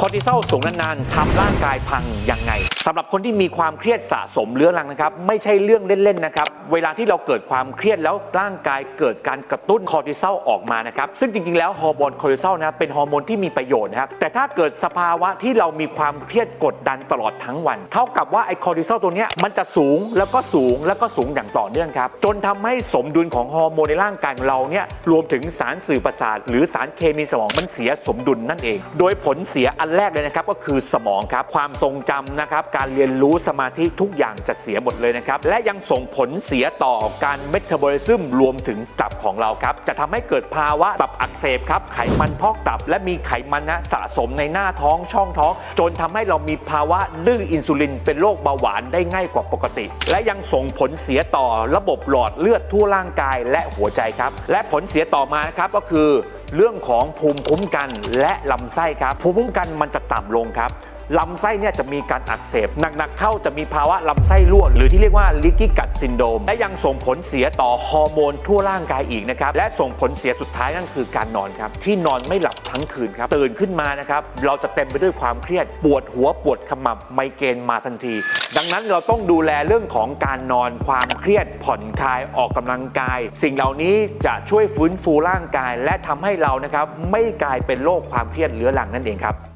คอร์ติซอลสูงนานๆทำร่างกายพังยังไงสำหรับคนที่มีความเครียดสะสมเรื้อรังนะครับ ไม่ใช่เรื่องเล่นๆนะครับ เวลาที่เราเกิดความเครียดแล้วร่างกายเกิดการกระตุ้นคอร์ติซอลออกมานะครับ ซึ่งจริงๆแล้วฮอร์โมนคอร์ติซอลนะเป็นฮอร์โมนที่มีประโยชน์นะครับแต่ถ้าเกิดสภาวะที่เรามีความเครียดกดดันตลอดทั้งวัน เท่ากับว่าไอ้คอร์ติซอลตัวเนี้ยมันจะสูงแล้วก็สูงแล้วก็สูงอย่างต่อเนื่องครับจนทำให้สมดุลของฮอร์โมนในร่างกายของเราเนี่ยรวมถึงสารสื่อประสาท หรือสารเคมีสมองมันเสียสมดุลนั่นเอง โดยผลเสียอันแรกเลยนะครับก็คือสมองครับความทรงจำนะครับการเรียนรู้สมาธิทุกอย่างจะเสียหมดเลยนะครับและยังส่งผลเสียต่อการเมตาบอลิซึมรวมถึงตับของเราครับจะทำให้เกิดภาวะตับอักเสบครับไขมันพอกตับ และมีไขมันนะสะสมในหน้าท้องช่องท้อง จนทำให้เรามีภาวะดื้ออินซูลิน เป็นโรคเบาหวานได้ง่ายกว่าปกติ และยังส่งผลเสียต่อระบบหลอดเลือดทั่วร่างกายและหัวใจครับและผลเสียต่อมานะครับก็คือ เรื่องของภูมิคุ้มกันและลำไส้ครับภูมิคุ้มกันมันจะต่ำลงครับ ลำไส้เนี่ยจะมีการอักเสบหนักๆเข้าจะมีภาวะลำไส้รั่วหรือที่เรียกว่าลิกิกัดซินโดมและยังส่งผลเสียต่อฮอร์โมนทั่วร่างกายอีกนะครับและส่งผลเสียสุดท้ายนั่นคือการนอนครับที่นอนไม่หลับทั้งคืนครับตื่นขึ้นมานะครับเราจะเต็มไปด้วยความเครียดปวดหัวปวดขมับไมเกรนมาทันที ดังนั้นเราต้องดูแลเรื่องของการนอนความเครียดผ่อนคลายออกกำลังกาย สิ่งเหล่านี้จะช่วยฟื้นฟูร่างกาย และทำให้เรานะครับไม่กลายเป็นโรคความเครียดเรื้อรังนั่นเองครับ